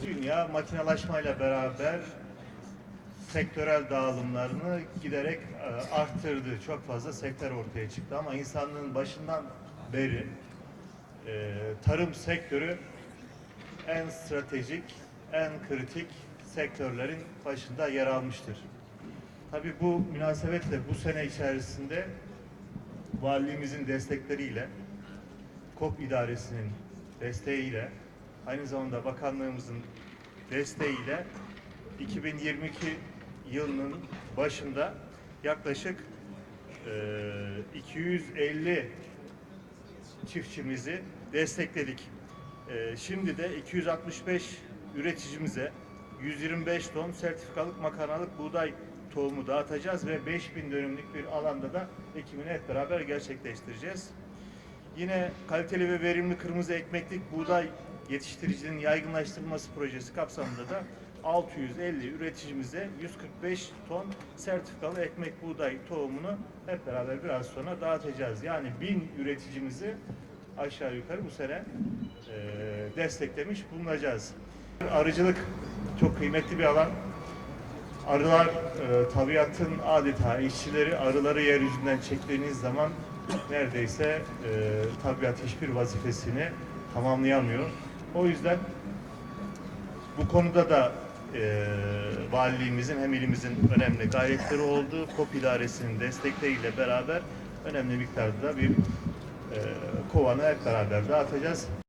Dünya makinalaşmayla beraber sektörel dağılımlarını giderek e, arttırdı. Çok fazla sektör ortaya çıktı ama insanlığın başından beri e, tarım sektörü en stratejik, en kritik sektörlerin başında yer almıştır. Tabii bu münasebetle bu sene içerisinde valiliğimizin destekleriyle, KOP idaresinin desteğiyle, aynı zamanda bakanlığımızın desteğiyle 2022 yılının başında yaklaşık eee, 250 çiftçimizi destekledik. Şimdi de 265 üreticimize 125 ton sertifikalık makarnalık buğday tohumu dağıtacağız ve 5000 dönümlük bir alanda da ekimini hep beraber gerçekleştireceğiz. Yine kaliteli ve verimli kırmızı ekmeklik buğday yetiştiriciliğinin yaygınlaştırılması projesi kapsamında da 650 üreticimize 145 ton sertifikalı ekmek buğday tohumunu hep beraber biraz sonra dağıtacağız. Yani 1000 üreticimizi aşağı yukarı bu sene e, desteklemiş bulunacağız. Arıcılık çok kıymetli bir alan. Arılar e, tabiatın adeta işçileri arıları yeryüzünden çektiğiniz zaman neredeyse e, tabiat hiçbir vazifesini tamamlayamıyor. O yüzden bu konuda da e, valiliğimizin hem ilimizin önemli gayretleri oldu. KOP idaresinin destekleriyle beraber önemli miktarda bir e, kovanı hep beraber dağıtacağız.